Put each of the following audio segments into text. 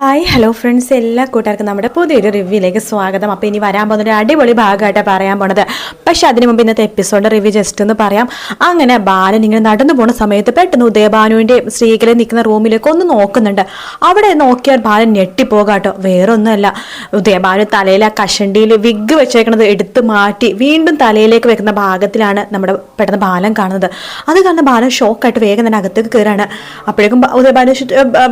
Hi hello friends എല്ലാ കൂട്ടുകാർക്കും നമ്മുടെ പുതിയൊരു റിവ്യൂയിലേക്ക് സ്വാഗതം. അപ്പോൾ ഇനി വരാൻ പോകുന്ന ഒരു അടിപൊളി ഭാഗമായിട്ടാണ് പറയാൻ പോണത് പക്ഷേ അതിന് മുമ്പ് ഇന്നത്തെ എപ്പിസോഡ് റിവ്യൂ ജസ്റ്റ് ഒന്ന് പറയാം. അങ്ങനെ ബാലൻ ഇങ്ങനെ നടന്നു പോകുന്ന സമയത്ത് പെട്ടെന്ന് ഉദയഭാനുവിന്റെ സ്ത്രീകളെ നിൽക്കുന്ന റൂമിലേക്ക് ഒന്ന് നോക്കുന്നുണ്ട്. അവിടെ നോക്കിയാൽ ബാലൻ ഞെട്ടിപ്പോകാട്ടോ വേറെ ഒന്നുമല്ല ഉദയബാനു തലയിൽ ആ കഷണ്ടിയിൽ വിഗ് വെച്ചേക്കണത് എടുത്ത് മാറ്റി വീണ്ടും തലയിലേക്ക് വെക്കുന്ന ഭാഗത്തിലാണ് നമ്മുടെ പെട്ടെന്ന് ബാലൻ കാണുന്നത്. അത് കാരണം ബാലൻ ഷോക്കായിട്ട് വേഗം തന്നെ അകത്തേക്ക് കയറാണ്. അപ്പോഴേക്കും ഉദയബാനു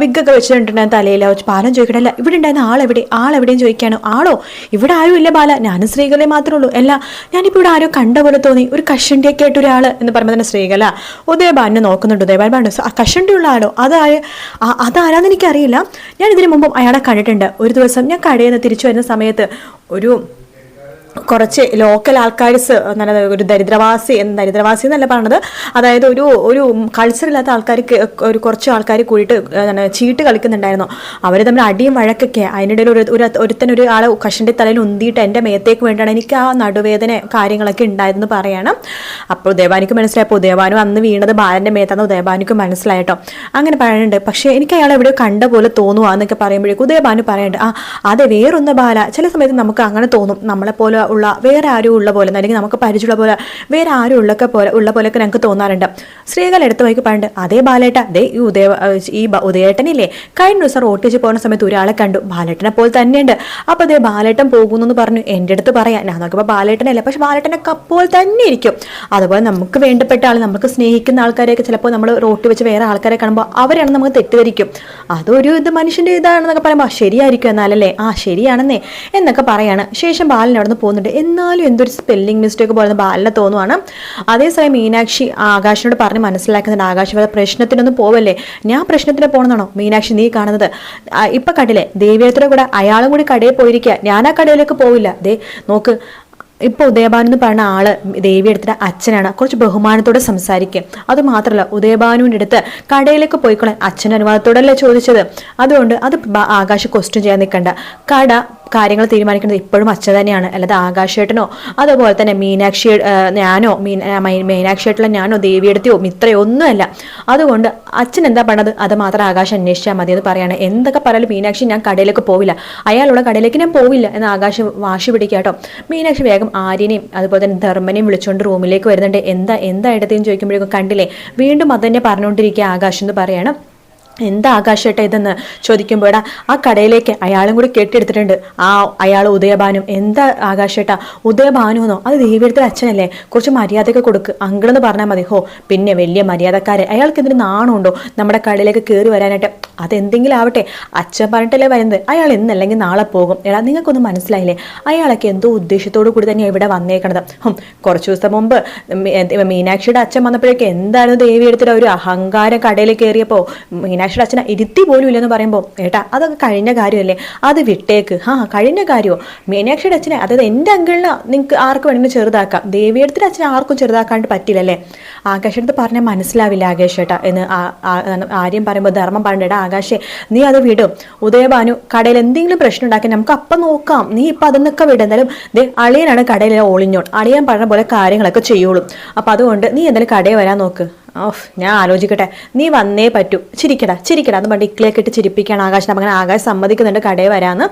വിഗ് ഒക്കെ വെച്ചിട്ടുണ്ടായിരുന്നു തലയിൽ ബാലൻ ചോദിക്കണല്ല ഇവിടെ ഉണ്ടായിരുന്ന ആളെവിടെ? ആളെവിടെയും ചോദിക്കാനോ ആളോ? ഇവിടെ ആരും ഇല്ല ബാല. ഞാനും സ്ത്രീകളെ മാത്രമേ ഉള്ളൂ. അല്ല ഞാനിപ്പോൾ ഇവിടെ ആരോ കണ്ട പോലെ തോന്നി. ഒരു കഷണ്ടിയൊക്കെ ആയിട്ട് ഒരാൾ എന്ന് പറയുമ്പോൾ തന്നെ ശ്രീകല ഉദയബാലിനെ നോക്കുന്നുണ്ട് ഉദയബാൽ പറഞ്ഞു ആ കഷണ്ടിയുള്ള ആളോ? അതായ അതാരാന്ന് എനിക്കറിയില്ല. ഞാൻ ഇതിനു മുമ്പും അയാളെ കണ്ടിട്ടുണ്ട്. ഒരു ദിവസം ഞാൻ കടയിൽ നിന്ന് തിരിച്ചു വരുന്ന സമയത്ത് ഒരു കുറച്ച് ലോക്കൽ ആൾക്കാർസ് എന്താണ് ഒരു ദരിദ്രവാസി എന്ന് ദരിദ്രവാസി എന്നല്ല പറഞ്ഞത് അതായത് ഒരു ഒരു കൾച്ചർ ഇല്ലാത്ത ആൾക്കാർക്ക് ഒരു കുറച്ച് ആൾക്കാർ കൂടിയിട്ട് എന്താണ് ചീട്ട് കളിക്കുന്നുണ്ടായിരുന്നു. അവർ തമ്മിൽ അടിയും വഴക്കൊക്കെ. അതിനിടയിൽ ഒരു ഒരു ഒരുത്തൻ ഒരു ആളെ കഷന്റെ തലയിൽ ഉന്തിയിട്ട് എന്റെ മേത്തേക്ക് വേണ്ടിയാണ് എനിക്ക് ആ നടുവേദന കാര്യങ്ങളൊക്കെ ഉണ്ടായതെന്ന് പറയണം. അപ്പോൾ ഉദയഭാനിക്ക് മനസ്സിലായപ്പോൾ ഉദയഭാനു അന്ന് വീണത് ബാലന്റെ മേത്താന്ന് ഉദയഭാനിക്ക് മനസ്സിലായിട്ടോ അങ്ങനെ പറയുന്നുണ്ട് പക്ഷേ എനിക്ക് അയാൾ എവിടെ കണ്ട പോലെ തോന്നുക എന്നൊക്കെ പറയുമ്പോഴേക്കും ഉദയഭാനു പറയുന്നുണ്ട് ആ അതെ വേറൊന്ന് ബാല. ചില സമയത്ത് നമുക്ക് അങ്ങനെ തോന്നും. നമ്മളെപ്പോലെ ഉള്ള വേറെ ആരും ഉള്ള പോലെ അല്ലെങ്കിൽ നമുക്ക് പരിചയമുള്ള പോലെ വേറെ ആരും ഉള്ളൊക്കെ പോലെ ഉള്ള പോലെയൊക്കെ ഞങ്ങൾക്ക് തോന്നാറുണ്ട്. സ്ത്രീകൾ എടുത്തു വൈകി പണ്ട് അതേ ബാലേട്ട അതേ ഈ ഉദയ ഈ ഉദയേട്ടനില്ലേ? കഴിഞ്ഞ ദിവസം റോട്ടിച്ച് പോകുന്ന സമയത്ത് ഒരാളെ കണ്ടു ബാലേട്ടനെ പോലെ തന്നെയുണ്ട്. അപ്പോൾ അതേ ബാലേട്ടൻ പോകുന്നു എന്ന് പറഞ്ഞു എന്റെ അടുത്ത് പറയാം ഞാൻ നോക്കുമ്പോൾ ബാലേട്ടനല്ല പക്ഷെ ബാലേട്ടനെ പോലെ തന്നെ ഇരിക്കും. അതുപോലെ നമുക്ക് വേണ്ടപ്പെട്ട ആൾ നമുക്ക് സ്നേഹിക്കുന്ന ആൾക്കാരെയൊക്കെ ചിലപ്പോൾ നമ്മൾ റോട്ട് വെച്ച് വേറെ ആൾക്കാരെ കാണുമ്പോൾ അവരാണ് നമുക്ക് തെറ്റിദ്ധരിക്കും. അതൊരു ഇത് മനുഷ്യന്റെ ഇതാണെന്നൊക്കെ പറയുമ്പോൾ ശരിയായിരിക്കും എന്നാലല്ലേ? ആ ശരിയാണെന്നേ എന്നൊക്കെ പറയാണ്. ശേഷം ബാലൻ അവിടെ നിന്ന് പോകുന്നുണ്ട് എന്നാലും എന്തൊരു സ്പെല്ലിംഗ് മിസ്റ്റേക്ക് പോലെ ബാലിനെ തോന്നുവാണ്. അതേസമയം മീനാക്ഷി ആകാശിനോട് പറഞ്ഞ് മനസ്സിലാക്കുന്നുണ്ട്. ആകാശ് വേറെ പ്രശ്നത്തിനൊന്നും പോവല്ലേ? ഞാൻ പ്രശ്നത്തിന് പോകണമെന്നാണോ മീനാക്ഷി നീ കാണുന്നത്. ഇപ്പൊ കണ്ടില്ലേ? ദേവിയത്തിന്റെ കൂടെ അയാളും കൂടി കടയിൽ പോയിരിക്കുക. ഞാൻ ആ കടയിലേക്ക് പോവില്ല. ദേ നോക്ക്. ഇപ്പൊ ഉദയഭാനു എന്ന് പറഞ്ഞ ആൾ ദേവി എടുത്തിട്ട് അച്ഛനാണ്. കുറച്ച് ബഹുമാനത്തോടെ സംസാരിക്കും. അത് മാത്രമല്ല ഉദയഭാനുവിന്റെ അടുത്ത് കടയിലേക്ക് പോയിക്കോളാൻ അച്ഛന്റെ അനുവാദത്തോടല്ലേ ചോദിച്ചത്? അതുകൊണ്ട് അത് ആകാശ ക്വസ്റ്റ്യൻ ചെയ്യാൻ നിൽക്കണ്ട. കട കാര്യങ്ങൾ തീരുമാനിക്കുന്നത് ഇപ്പോഴും അച്ഛൻ തന്നെയാണ് അല്ലാതെ ആകാശേട്ടനോ അതുപോലെ തന്നെ മീനാക്ഷി ഞാനോ മീൻ മീനാക്ഷിയേട്ടനോ ഞാനോ ദേവിയെടുത്തിയോ മിത്രയോ ഒന്നുമല്ല. അതുകൊണ്ട് അച്ഛൻ എന്താ പറഞ്ഞത് അത് മാത്രം ആകാശം അന്വേഷിച്ചാൽ മതി എന്ന് പറയാണ്. എന്തൊക്കെ പറയാലും മീനാക്ഷി ഞാൻ കടയിലേക്ക് പോവില്ല. അയാളുള്ള കടയിലേക്ക് ഞാൻ പോവില്ല എന്ന് ആകാശം വാശി പിടിക്കാട്ടോ കേട്ടോ. മീനാക്ഷി വേഗം ആര്യനെയും അതുപോലെ തന്നെ ധർമ്മനെയും വിളിച്ചുകൊണ്ട് റൂമിലേക്ക് വരുന്നുണ്ട്. എന്താ എന്താ ഇടത്തേന്ന് ചോദിക്കുമ്പോഴേക്കും കണ്ടില്ലേ വീണ്ടും അത് തന്നെ പറഞ്ഞുകൊണ്ടിരിക്കുക ആകാശ് എന്ന് പറയാണ്. എന്താ ആകാശേട്ട ഇതെന്ന് ചോദിക്കുമ്പോഴാ ആ കടയിലേക്ക് അയാളും കൂടി കെട്ടിയെടുത്തിട്ടുണ്ട്. ആ അയാൾ ഉദയഭാനും എന്താ ആകാശേട്ട? ഉദയഭാനു എന്നോ അത് ദേവിയെടുത്ത അച്ഛനല്ലേ? കുറച്ച് മര്യാദയൊക്കെ കൊടുക്ക്. അങ്കിളെന്ന് പറഞ്ഞാൽ മതി. ഹോ പിന്നെ വലിയ മര്യാദക്കാരെ അയാൾക്ക് എന്തിനു നാണമുണ്ടോ? നമ്മുടെ കടയിലേക്ക് കയറി വരാനായിട്ട്. അതെന്തെങ്കിലും ആവട്ടെ. അച്ഛൻ പറഞ്ഞിട്ടല്ലേ വരുന്നത്. അയാൾ ഇന്നല്ലെങ്കിൽ നാളെ പോകും. എടാ നിങ്ങൾക്കൊന്നും മനസ്സിലായില്ലേ? അയാളൊക്കെ എന്തോ ഉദ്ദേശത്തോടു കൂടി തന്നെയാണ് ഇവിടെ വന്നേക്കണത്. കുറച്ച് ദിവസം മുമ്പ് മീനാക്ഷിയുടെ അച്ഛൻ വന്നപ്പോഴേക്ക് എന്തായിരുന്നു ദേവി എടുത്തിട്ട് ഒരു അഹങ്കാരം കടയിൽ കയറിയപ്പോൾ മീനാക്ഷിയുടെ അച്ഛനെ ഇരുത്തി പോലും ഇല്ലെന്ന് പറയുമ്പോൾ ഏട്ടാ അതൊക്കെ കഴിഞ്ഞ കാര്യമല്ലേ? അത് വിട്ടേക്ക്. ആ കഴിഞ്ഞ കാര്യമോ മീനാക്ഷിയുടെ അച്ഛനെ അതായത് എന്റെ അങ്കിളിനെ നിങ്ങൾക്ക് ആർക്ക് വേണമെങ്കിലും ചെറുതാക്കാം. ദേവിയടത്തിന്റെ അച്ഛനെ ആർക്കും ചെറുതാക്കാണ്ട് പറ്റില്ലല്ലേ? ആകാശടുത്ത് പറഞ്ഞാൽ മനസ്സിലാവില്ല ആകാശ് ഏട്ടാ എന്ന് ആര്യം പറയുമ്പോൾ ധർമ്മം പറഞ്ഞിട്ട് ആകാശേ നീ അത് വിടും. ഉദയഭാനു കടയിൽ എന്തെങ്കിലും പ്രശ്നം ഉണ്ടാക്കി നമുക്ക് അപ്പം നോക്കാം. നീ ഇപ്പം അതൊന്നൊക്കെ വിടും. എന്തായാലും ദേ അളിയനാണ് കടയിലെ ഓളിഞ്ഞോൺ. അളിയൻ പറഞ്ഞ പോലെ കാര്യങ്ങളൊക്കെ ചെയ്യുള്ളൂ. അപ്പം അതുകൊണ്ട് നീ എന്തായാലും കടയിൽ വരാൻ നോക്ക്. ഓഫ് ഞാൻ ആലോചിക്കട്ടെ. നീ വന്നേ പറ്റൂ. ചിരിക്കടാ ചിരിക്കടാ. എന്ന് പറഞ്ഞിട്ട് ഇക്കിലേക്ക് ഇട്ട് ചിരിപ്പിക്കുകയാണ് ആകാശം അങ്ങനെ ആകാശ് സമ്മതിക്കുന്നുണ്ട് കടയിൽ വരാന്ന്.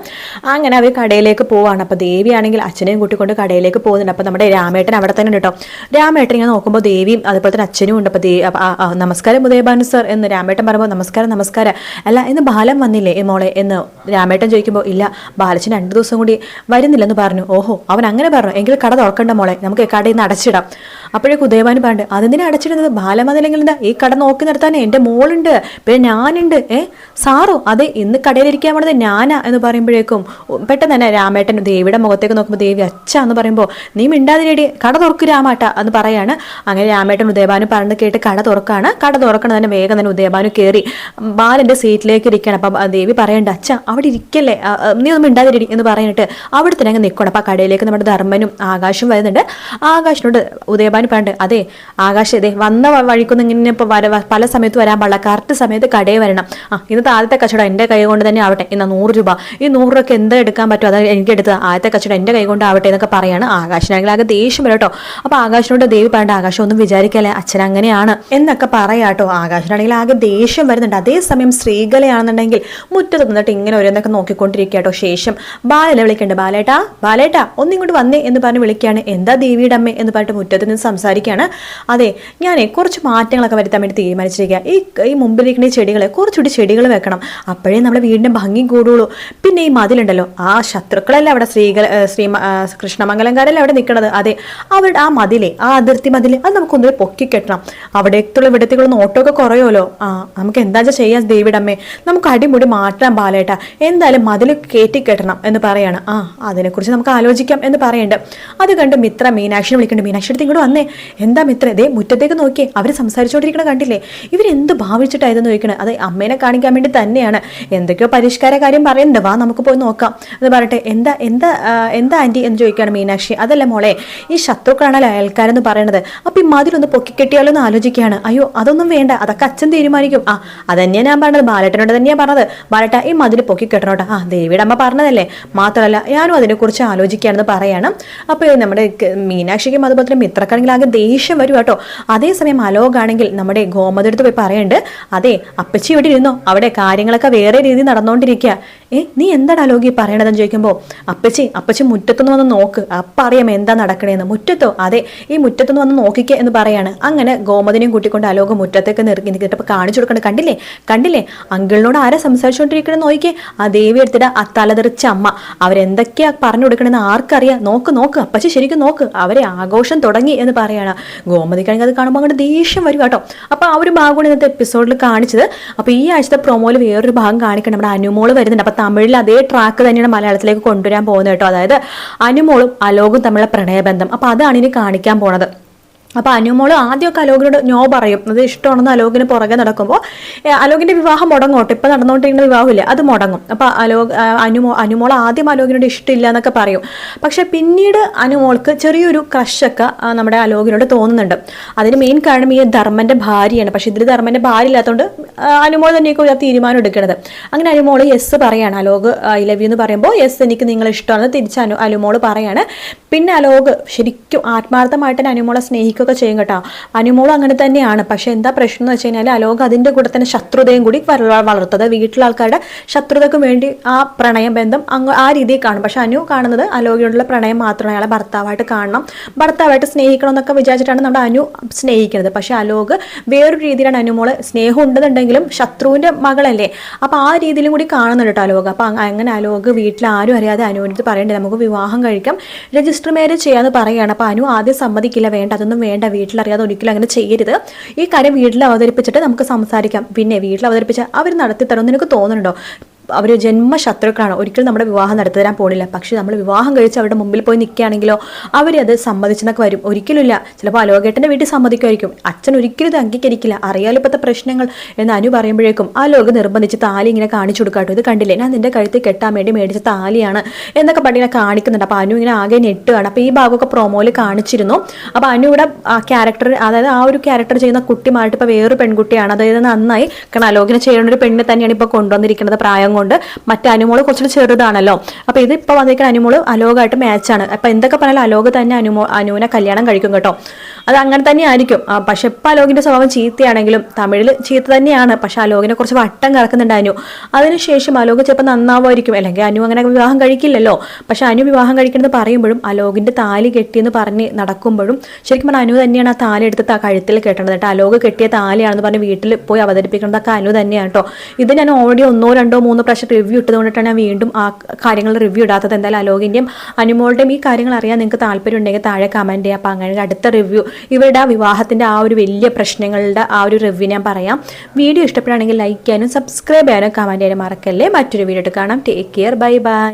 അങ്ങനെ അവർ കടയിലേക്ക് പോവാണ്. അപ്പോൾ ദേവിയാണെങ്കിൽ അച്ഛനെയും കൂട്ടിക്കൊണ്ട് കടയിലേക്ക് പോകുന്നുണ്ട്. അപ്പോൾ നമ്മുടെ രാമേട്ടൻ അവിടെ തന്നെ ഉണ്ട് കേട്ടോ. രാമേട്ടൻ ഇങ്ങനെ നോക്കുമ്പോൾ ദേവിയും അതുപോലെ തന്നെ അച്ഛനും ഉണ്ട്. അപ്പോൾ ദേ നമസ്കാരം ഉദയഭാനു സർ എന്ന് രാമേട്ടൻ പറയുമ്പോൾ നമസ്കാരം നമസ്കാരം. അല്ല ഇന്ന് ബാലം വന്നില്ലേ ഈ മോളെ എന്ന് രാമേട്ടൻ ചോദിക്കുമ്പോൾ ഇല്ല ബാലച്ചൻ രണ്ട് ദിവസം കൂടി വരുന്നില്ലെന്ന് പറഞ്ഞു. ഓഹോ അവൻ അങ്ങനെ പറഞ്ഞു. എങ്കിൽ കട തുറക്കണ്ട മോളെ. നമുക്ക് കടയിൽ നിന്ന് അടച്ചിടാം. അപ്പോഴേക്കും ഉദയഭാനു പറഞ്ഞു അതെന്തിനാ അടച്ചിടുന്നത്? ബാലൻ വന്നില്ലെങ്കിൽ എന്താ ഈ കട നോക്കി നിർത്താനേ എന്റെ മോളുണ്ട് പിന്നെ ഞാനുണ്ട് ഏ? സാറോ അതെ ഇന്ന് കടയിലിരിക്കാൻ പോണത് ഞാനാ എന്ന് പറയുമ്പോഴേക്കും പെട്ടെന്ന് തന്നെ രാമേട്ടൻ ദേവിയുടെ മുഖത്തേക്ക് നോക്കുമ്പോൾ ദേവി അച്ഛ എന്ന് പറയുമ്പോൾ നീ മിണ്ടാതിരേടി കട തുറക്ക് രാമാട്ട എന്ന് പറയാണ്. അങ്ങനെ രാമേട്ടൻ ഉദയഭാനു പറഞ്ഞത് കേട്ട് കട തുറക്കാണ്. കട തുറക്കണ തന്നെ വേഗം തന്നെ ഉദയഭാനു കയറി ബാലന്റെ സീറ്റിലേക്ക് ഇരിക്കണം. അപ്പം ദേവി പറയണ്ട അച്ഛ അവിടെ ഇരിക്കല്ലേ? നീ ഒന്നും മിണ്ടാതിരേടി എന്ന് പറഞ്ഞിട്ട് അവിടെ തന്നെ അങ്ങ് നിൽക്കണം. അപ്പം കടയിലേക്ക് നമ്മുടെ ധർമ്മനും ആകാശും വരുന്നുണ്ട്. ആകാശിനോട് ഉദയഭാനു പറഞ്ഞിട്ട് അതെ ആകാശ് അതെ വന്ന വഴി വഴിക്കൊന്നും ഇങ്ങനെ ഇപ്പോൾ വര പല സമയത്ത് വരാൻ പാടില്ല. കറക്റ്റ് സമയത്ത് കടയിൽ വരണം. ആ ഇന്നത്തെ ആദ്യത്തെ കച്ചവടം എന്റെ കൈ കൊണ്ട് തന്നെ ആവട്ടെ. ഇന്ന് നൂറ് രൂപ. ഈ നൂറ് രൂപയ്ക്ക് എന്താ എടുക്കാൻ പറ്റുമോ അതായത് എനിക്ക് എടുത്തത്. ആദ്യത്തെ കച്ചവടം എന്റെ കൈ കൊണ്ട് ആവട്ടെ എന്നൊക്കെ പറയാണ് ആകാശനാണെങ്കിൽ ആകെ ദേഷ്യം വരട്ടോ അപ്പോൾ ആകാശനോട് ദേവി പറയേണ്ട ആകാശം ഒന്നും വിചാരിക്കല്ലേ? അച്ഛൻ അങ്ങനെയാണ്. എന്നൊക്കെ പറയാട്ടോ ആകാശനാണെങ്കിൽ ആകെ ദേഷ്യം വരുന്നുണ്ട്. അതേസമയം സ്ത്രീകളെയാണെന്നുണ്ടെങ്കിൽ മുറ്റത്ത് നിന്നിട്ട് ഇങ്ങനെ ഓരോന്നൊക്കെ നോക്കിക്കൊണ്ടിരിക്കുക കേട്ടോ. ശേഷം ബാലനെ വിളിക്കേണ്ട. ബാലേട്ടാ ബാലേട്ടാ ഒന്നിങ്ങോട്ട് വന്നേ എന്ന് പറഞ്ഞ് വിളിക്കുകയാണ്. എന്താ ദേവിയുടെ അമ്മ? എന്ന് പറഞ്ഞിട്ട് മുറ്റത്ത് നിന്ന് സംസാരിക്കുകയാണ്. അതെ ഞാനേ കുറച്ച് മാറ്റങ്ങളൊക്കെ വരുത്താൻ വേണ്ടി തീരുമാനിച്ചിരിക്കുക. ഈ ഈ മുമ്പിലിരിക്കുന്ന ഈ ചെടികളെ കുറച്ചുകൂടി ചെടികൾ വെക്കണം. അപ്പോഴേ നമ്മുടെ വീടിന്റെ ഭംഗി കൂടുള്ളൂ. പിന്നെ ഈ മതിലുണ്ടല്ലോ ആ ശത്രുക്കളല്ലേ അവിടെ സ്ത്രീകൾ ശ്രീ കൃഷ്ണമംഗലംകാരല്ലേ അവിടെ നിൽക്കണത്? അതെ. അവരുടെ ആ മതിലെ ആ അതിർത്തി മതിലെ അത് നമുക്കൊന്നും പൊക്കി കെട്ടണം. അവിടേക്കുള്ള വിടത്തികൾ നോട്ടമൊക്കെ കുറയുമല്ലോ? ആ നമുക്ക് എന്താ ചെയ്യാം ദേവിടമ്മേ? നമുക്ക് അടിമുടി മാറ്റാൻ പാലേട്ട. എന്തായാലും മതിൽ കയറ്റി കെട്ടണം എന്ന് പറയാണ്. ആ അതിനെക്കുറിച്ച് നമുക്ക് ആലോചിക്കാം എന്ന് പറയുന്നുണ്ട് അത് കണ്ട് മിത്ര മീനാക്ഷിനെ വിളിക്കുന്നുണ്ട്. മീനാക്ഷി അടുത്ത് ഇങ്ങോട്ട് വന്നേ. എന്താ മിത്ര? ഇതേ മുറ്റത്തേക്ക് നോക്കിയേ. അവർ സംസാരിച്ചുകൊണ്ടിരിക്കണ കണ്ടില്ലേ? ഇവരെന്ത് ഭാവിച്ചിട്ടായിരുന്നു ചോദിക്കണേ? അത് അമ്മേനെ കാണിക്കാൻ വേണ്ടി തന്നെയാണ്. എന്തൊക്കെയോ പരിഷ്കാര കാര്യം പറയുന്നുണ്ട് വാ നമുക്ക് പോയി നോക്കാം. എന്ന് പറയട്ടെ എന്താ എന്താ എന്താ ആന്റി എന്ന് ചോദിക്കുകയാണ് മീനാക്ഷി. അതല്ല മോളെ ഈ ശത്രുക്കളാണല്ലോ അയൽക്കാരെന്ന് പറയണത്. അപ്പം ഈ മതിലൊന്ന് പൊക്കിക്കെട്ടിയാലോ എന്ന് ആലോചിക്കുകയാണ്. അയ്യോ അതൊന്നും വേണ്ട. അതൊക്കെ അച്ഛൻ തീരുമാനിക്കും. ആ അതന്നെയാണ് ഞാൻ പറഞ്ഞത്. ബാലട്ടനോട് തന്നെയാണ് പറഞ്ഞത്. ബാലട്ട ഈ മതിൽ പൊക്കിക്കെട്ടണോട്ടെ ആ ദേവിയുടെ അമ്മ പറഞ്ഞതല്ലേ? മാത്രമല്ല ഞാനും അതിനെക്കുറിച്ച് ആലോചിക്കുകയാണെന്ന് പറയണം അപ്പോൾ നമ്മുടെ മീനാക്ഷിക്കും അതുപോലെ തന്നെ മിത്രക്കാണെങ്കിൽ ആകെ ദേഷ്യം വരും കേട്ടോ. അതേസമയം അലോകാണെങ്കിൽ നമ്മുടെ ഗോമതെടുത്ത് പോയി പറയുന്നുണ്ട് അതെ അപ്പച്ചി ഇവിടെ ഇരുന്നോ? അവിടെ കാര്യങ്ങളൊക്കെ വേറെ രീതി നടന്നുകൊണ്ടിരിക്കുക ഏ നീ എന്താണ് അലോകി പറയണതെന്ന് ചോദിക്കുമ്പോൾ അപ്പച്ചി അപ്പച്ചി മുറ്റത്തുനിന്ന് വന്ന് നോക്ക്. അപ്പം അറിയാം എന്താ നടക്കണേന്ന്. മുറ്റത്തോ? അതെ ഈ മുറ്റത്തുനിന്ന് വന്ന് നോക്കിക്കുക എന്ന് പറയാണ്. അങ്ങനെ ഗോമതിനെയും കൂട്ടിക്കൊണ്ട് അലോക മുറ്റത്തേക്ക് നിന്നിട്ട് നിൽക്കിട്ടപ്പോൾ കാണിച്ചു കൊടുക്കണ്ട കണ്ടില്ലേ? കണ്ടില്ലേ? അങ്കിളിനോട് ആരാ സംസാരിച്ചുകൊണ്ടിരിക്കണെന്ന് നോക്കിക്കേ. ആ ദേവി എടുത്തിട്ട് ആ തലതെറിച്ച അമ്മ. അവരെന്തൊക്കെയാ പറഞ്ഞു കൊടുക്കണമെന്ന് ആർക്കറിയാം. നോക്ക് നോക്ക്. അപ്പച്ചി ശരിക്കും നോക്ക്. അവരെ ആഘോഷം തുടങ്ങി എന്ന് പറയാണ്. ഗോമതി കഴിഞ്ഞ് അത് കാണുമ്പോൾ അങ്ങോട്ട് ദേഷ്യം വരും കേട്ടോ. അപ്പോൾ ആ ഒരു ഭാഗമാണ് ഇന്നത്തെ എപ്പിസോഡിൽ കാണിച്ചത്. അപ്പോൾ ഈ ആഴ്ചത്തെ പ്രൊമോയിൽ വേറൊരു ഭാഗം കാണിക്കണം. നമ്മുടെ അനുമോൾ വരുന്നുണ്ട്. അപ്പോൾ തമിഴിൽ അതേ ട്രാക്ക് തന്നെയാണ് മലയാളത്തിലേക്ക് കൊണ്ടുവരാൻ പോകുന്നത് കേട്ടോ. അതായത് അനുമോളും അലോകും തമ്മിലുള്ള പ്രണയബന്ധം. അപ്പോൾ അതാണ് ഇനി കാണിക്കാൻ പോണത്. അപ്പോൾ അനുമോൾ ആദ്യമൊക്കെ അലോകിനോട് നോ പറയും. അത് ഇഷ്ടമാണെന്ന് അലോകിന് പുറകെ നടക്കുമ്പോൾ അലോകിന്റെ വിവാഹം മുടങ്ങോട്ടെ. ഇപ്പം നടന്നുകൊണ്ടിരിക്കുന്ന വിവാഹമില്ല അത് മുടങ്ങും. അപ്പോൾ അലോക് അനുമോ അനുമോൾ ആദ്യം അലോകിനോട് ഇഷ്ടമില്ല എന്നൊക്കെ പറയും. പക്ഷെ പിന്നീട് അനുമോൾക്ക് ചെറിയൊരു ക്രഷൊക്കെ നമ്മുടെ അലോകിനോട് തോന്നുന്നുണ്ട്. അതിന് മെയിൻ കാരണം ഈ ധർമ്മന്റെ ഭാര്യയാണ്. പക്ഷെ ഇതിൽ ധർമ്മന്റെ ഭാര്യ ഇല്ലാത്തതുകൊണ്ട് അനുമോൾ തന്നെയൊക്കെ ഒരു തീരുമാനം എടുക്കണത്. അങ്ങനെ അനുമോൾ യെസ് പറയാണ്. അലോക് ഐ ലവ് യു എന്ന് പറയുമ്പോൾ യെസ് എനിക്ക് നിങ്ങൾ ഇഷ്ടമാണ് തിരിച്ച് അനു അനുമോൾ പറയാണ്. പിന്നെ അലോക് ശരിക്കും ആത്മാർത്ഥമായിട്ട് അനുമോളെ സ്നേഹിക്കുക ഒക്കെ ചെയ്യും കേട്ടോ. അനുമോളും അങ്ങനെ തന്നെയാണ്. പക്ഷെ എന്താ പ്രശ്നം എന്ന് വെച്ച് കഴിഞ്ഞാൽ അലോക അതിന്റെ കൂടെ തന്നെ ശത്രുതയും കൂടി വളർത്തത്. വീട്ടിലെ ആൾക്കാരുടെ ശത്രുതയ്ക്കും വേണ്ടി ആ പ്രണയ ബന്ധം അങ്ങ് ആ രീതിയിൽ കാണും. പക്ഷെ അനു കാണുന്നത് അലോകയോടുള്ള പ്രണയം മാത്രമാണ് അയാളെ ഭർത്താവായിട്ട് കാണണം. ഭർത്താവായിട്ട് സ്നേഹിക്കണം എന്നൊക്കെ വിചാരിച്ചിട്ടാണ് നമ്മുടെ അനു സ്നേഹിക്കുന്നത്. പക്ഷെ അലോക് വേറൊരു രീതിയിലാണ് അനുമോൾ സ്നേഹം ഉണ്ടെന്നുണ്ടെങ്കിലും ശത്രുവിന്റെ മകളല്ലേ. അപ്പോൾ ആ രീതിയിലും കൂടി കാണുന്നുണ്ട് കേട്ടോ അലോക. അപ്പോൾ അങ്ങനെ അലോക് വീട്ടിൽ ആരും അറിയാതെ അനുവിനടുത്ത് പറയേണ്ടത് നമുക്ക് വിവാഹം കഴിക്കാം. രജിസ്റ്റർ മാരേജ് ചെയ്യാമെന്ന് പറയുകയാണ്. അപ്പോൾ അനു ആദ്യം സമ്മതിക്കില്ല വേണ്ട അതൊന്നും വേണ്ട വീട്ടിലറിയാതെ ഒരിക്കലും അങ്ങനെ ചെയ്യരുത്. ഈ കാര്യം വീട്ടിൽ അവതരിപ്പിച്ചിട്ട് നമുക്ക് സംസാരിക്കാം. പിന്നെ വീട്ടിൽ അവതരിപ്പിച്ച് അവർ നടത്തി തരുമെന്ന് എനിക്ക് തോന്നുന്നുണ്ടോ? അവർ ജന്മശത്രുക്കളാണ്. ഒരിക്കലും നമ്മുടെ വിവാഹം നടത്തി തരാൻ പോണില്ല. പക്ഷേ നമ്മൾ വിവാഹം കഴിച്ച് അവരുടെ മുമ്പിൽ പോയി നിൽക്കുകയാണെങ്കിലോ അവരത് സമ്മതിച്ചെന്നൊക്കെ വരും. ഒരിക്കലുമില്ല. ചിലപ്പോൾ അലോകേട്ടന്റെ വീട്ടിൽ സമ്മതിക്കുമായിരിക്കും. അച്ഛൻ ഒരിക്കലും ഇത് അംഗീകരിക്കില്ല. അറിയാലോ ഇപ്പോഴത്തെ പ്രശ്നങ്ങൾ എന്ന് അനു പറയുമ്പോഴേക്കും ആ ലോക നിർബന്ധിച്ച് താലി ഇങ്ങനെ കാണിച്ചു കൊടുക്കാട്ടോ ഇത് കണ്ടില്ലേ? ഞാൻ നിന്റെ കഴുത്തിൽ കെട്ടാൻ വേണ്ടി മേടിച്ച താലിയാണ് എന്നൊക്കെ പറഞ്ഞിങ്ങനെ കാണിക്കുന്നുണ്ട്. അപ്പോൾ അനു ഇങ്ങനെ ആകെ നെട്ടുകയാണ് അപ്പോൾ ഈ ഭാഗമൊക്കെ പ്രൊമോയിൽ കാണിച്ചിരുന്നു. അപ്പോൾ അനു ആ ക്യാരക്ടർ അതായത് ആ ഒരു ക്യാരക്ടർ ചെയ്യുന്ന കുട്ടിമാരുടെ ഇപ്പോൾ വേറൊരു പെൺകുട്ടിയാണ്. അതായത് നന്നായി കാരണം അലോകിനെ ചെയ്യുന്ന ഒരു പെണ്ണിനെ തന്നെയാണ് ഇപ്പോൾ കൊണ്ടുവന്നിരിക്കുന്നത് പ്രായം കൊണ്ട് മറ്റേ അനുമോൾ കുറച്ചുകൂടി ചെറുതാണല്ലോ. അപ്പൊ ഇത് ഇപ്പൊ വന്നിരിക്കുന്ന അനുമോൾ അലോകായിട്ട് മാച്ചാണ് അപ്പൊ എന്തൊക്കെ പറഞ്ഞാലും അലോക് തന്നെ അനുമോ അനുവിനെ കല്യാണം കഴിക്കും കേട്ടോ. അത് അങ്ങനെ തന്നെ ആയിരിക്കും. പക്ഷെ ഇപ്പൊ അലോകിന്റെ സ്വഭാവം ചീത്തയാണെങ്കിലും തമിഴിൽ ചീത്ത തന്നെയാണ്. പക്ഷെ അലോകിനെ കുറച്ച് വട്ടം കറക്കുന്നുണ്ട് അനു. അതിനുശേഷം അലോക് ചിലപ്പോൾ നന്നാവുമായിരിക്കും. അല്ലെങ്കിൽ അനു അങ്ങനെ വിവാഹം കഴിക്കില്ലല്ലോ. പക്ഷെ അനു വിവാഹം കഴിക്കണമെന്ന് പറയുമ്പോഴും അലോകിന്റെ താലി കെട്ടിയെന്ന് പറഞ്ഞ് നടക്കുമ്പോഴും ശരിക്കും പറഞ്ഞാൽ അനു തന്നെയാണ് ആ താലി എടുത്ത് കഴുത്തിൽ കെട്ടണത് കേട്ടോ. അലോക് കെട്ടിയ താലിയാണെന്ന് പറഞ്ഞ് വീട്ടിൽ പോയി അവതരിപ്പിക്കുന്നതൊക്കെ അനു തന്നെയാണ് കേട്ടോ. ഇത് ഞാൻ ഓൾറെഡി ഒന്നോ രണ്ടോ മൂന്നോ പ്രാവശ്യം റിവ്യൂ ഇട്ടതുകൊണ്ടിട്ടാണ് ഞാൻ വീണ്ടും ആ കാര്യങ്ങൾ റിവ്യൂ ഇടാത്തത്. എന്തായാലും അലോകിന്റെയും അനുമോളുടെയും ഈ കാര്യങ്ങൾ അറിയാൻ നിങ്ങൾക്ക് താല്പര്യം ഉണ്ടെങ്കിൽ താഴെ കമന്റ് ചെയ്യാം. അപ്പോൾ അങ്ങനെ അടുത്ത റിവ്യൂ ഇവരുടെ ആ വിവാഹത്തിന്റെ ആ ഒരു വലിയ പ്രശ്നങ്ങളുടെ ആ ഒരു റിവ്യൂ ഞാൻ പറയാം. വീഡിയോ ഇഷ്ടപ്പെടുകയാണെങ്കിൽ ലൈക്ക് ചെയ്യാനും സബ്സ്ക്രൈബ് ചെയ്യാനും കമന്റ് ചെയ്യാനും മറക്കല്ലേ. മറ്റൊരു വീഡിയോ കാണാം. Take care bye bye